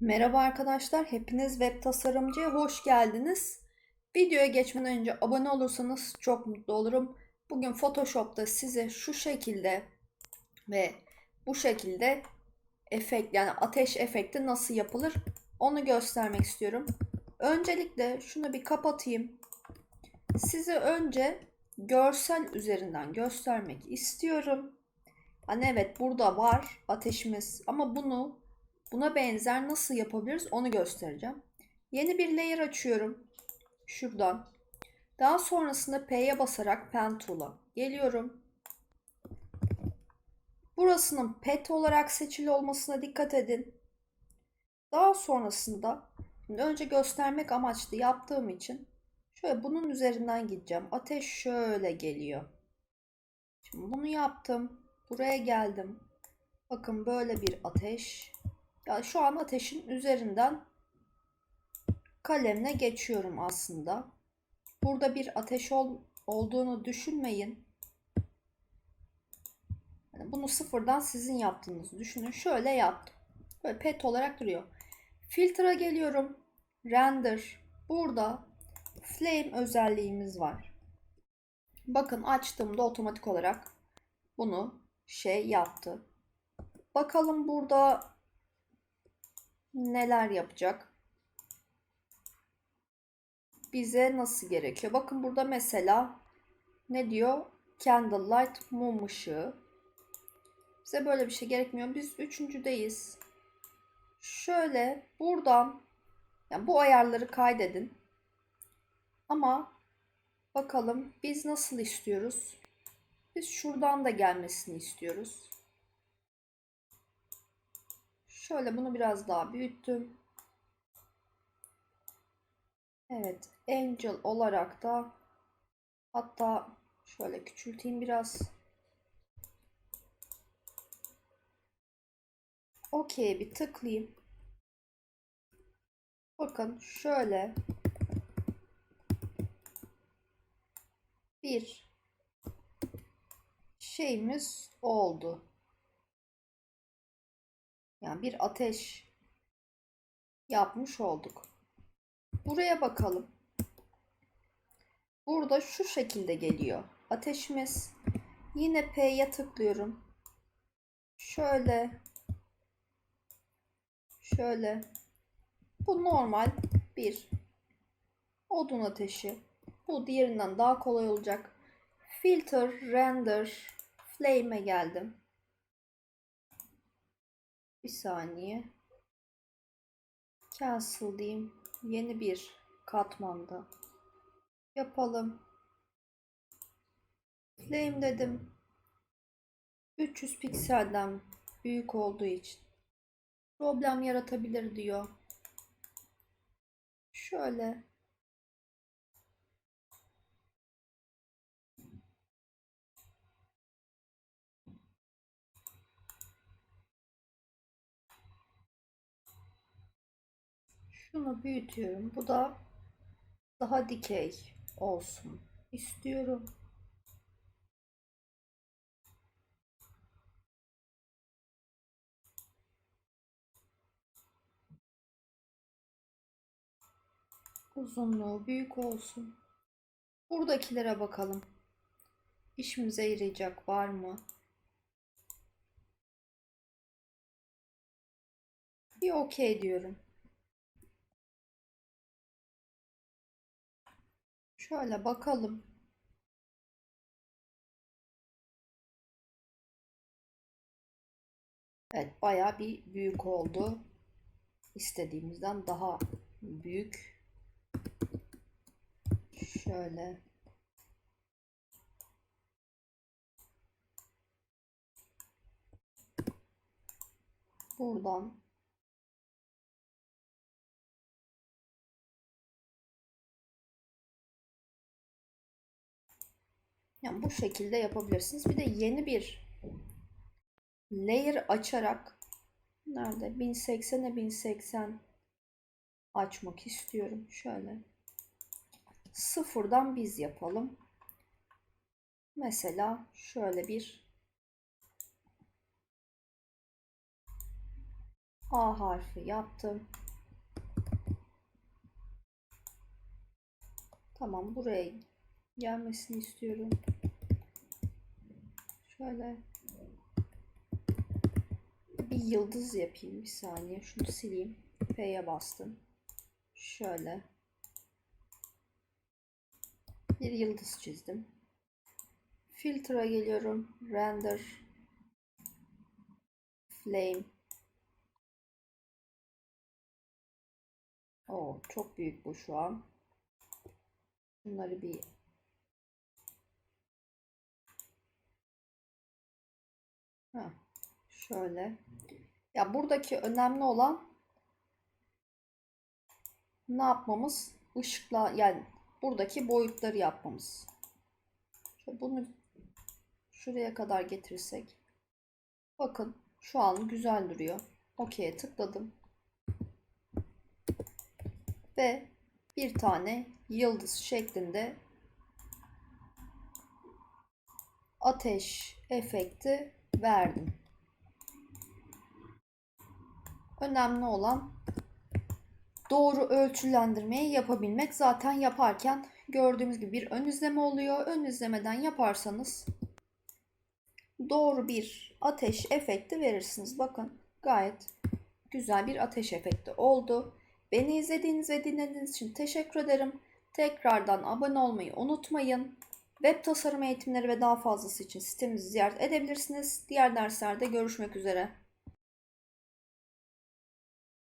Merhaba arkadaşlar, hepiniz web tasarımcıya hoş geldiniz. Videoya geçmeden önce abone olursanız çok mutlu olurum. Bugün Photoshop'ta size şu şekilde ve bu şekilde efekt yani ateş efekti nasıl yapılır onu göstermek istiyorum. Öncelikle şunu bir kapatayım. Size önce görsel üzerinden göstermek istiyorum. Hani evet burada var ateşimiz ama bunu Buna benzer nasıl yapabiliriz onu göstereceğim. Yeni bir layer açıyorum. Şuradan. Daha sonrasında P'ye basarak Pen Tool'a geliyorum. Burasının pet olarak seçili olmasına dikkat edin. Daha sonrasında önce göstermek amaçlı yaptığım için şöyle bunun üzerinden gideceğim. Ateş şöyle geliyor. Şimdi bunu yaptım. Buraya geldim. Bakın böyle bir ateş. Yani şu an ateşin üzerinden kalemle geçiyorum aslında. Burada bir ateş ol, olduğunu düşünmeyin. Yani bunu sıfırdan sizin yaptığınızı düşünün. Şöyle yaptım. Böyle pet olarak duruyor. Filtre geliyorum. Render. Burada flame özelliğimiz var. Bakın açtığımda otomatik olarak bunu şey yaptı. Bakalım burada neler yapacak? Bize nasıl gerekiyor? Bakın burada mesela ne diyor? Candlelight mum ışığı. Bize böyle bir şey gerekmiyor. Biz üçüncüdeyiz. Şöyle buradan yani bu ayarları kaydedin. Ama bakalım biz nasıl istiyoruz? Biz şuradan da gelmesini istiyoruz. Şöyle bunu biraz daha büyüttüm. Evet, Angel olarak da hatta şöyle küçülteyim biraz. Okey bir tıklayayım. Bakın şöyle bir şeyimiz oldu. Yani bir ateş yapmış olduk. Buraya bakalım. Burada şu şekilde geliyor. Ateşimiz. Yine P'ye tıklıyorum. Şöyle. Şöyle. Bu normal bir odun ateşi. Bu diğerinden daha kolay olacak. Filter, render, flame'e geldim. Bir saniye. Cancel diyeyim. Yeni bir katmanda yapalım. Flame dedim. 300 pikselden büyük olduğu için problem yaratabilir diyor. Şöyle Şunu büyütüyorum. Bu da daha dikey olsun istiyorum. Uzunluğu büyük olsun. Buradakilere bakalım. İşimize yarayacak var mı? Bir okey diyorum. Şöyle bakalım. Evet baya bir büyük oldu. İstediğimizden daha büyük. Şöyle. Buradan Yani bu şekilde yapabilirsiniz. Bir de yeni bir layer açarak nerede 1080'e 1080 açmak istiyorum. Şöyle sıfırdan biz yapalım. Mesela şöyle bir A harfi yaptım. Tamam buraya gelmesini istiyorum. Şöyle bir yıldız yapayım bir saniye. Şunu sileyim. F'ye bastım. Şöyle bir yıldız çizdim. Filtre geliyorum. Render Flame Oo, çok büyük bu şu an. Bunları bir ha, şöyle. Ya buradaki önemli olan ne yapmamız? Işıkla yani buradaki boyutları yapmamız. Şöyle bunu şuraya kadar getirirsek. Bakın şu an güzel duruyor. OK'ye tıkladım. Ve bir tane yıldız şeklinde ateş efekti verdim. Önemli olan doğru ölçülendirmeyi yapabilmek. Zaten yaparken gördüğümüz gibi bir ön izleme oluyor. Ön izlemeden yaparsanız doğru bir ateş efekti verirsiniz. Bakın gayet güzel bir ateş efekti oldu. Beni izlediğiniz ve dinlediğiniz için teşekkür ederim. Tekrardan abone olmayı unutmayın. Web tasarım eğitimleri ve daha fazlası için sitemizi ziyaret edebilirsiniz. Diğer derslerde görüşmek üzere.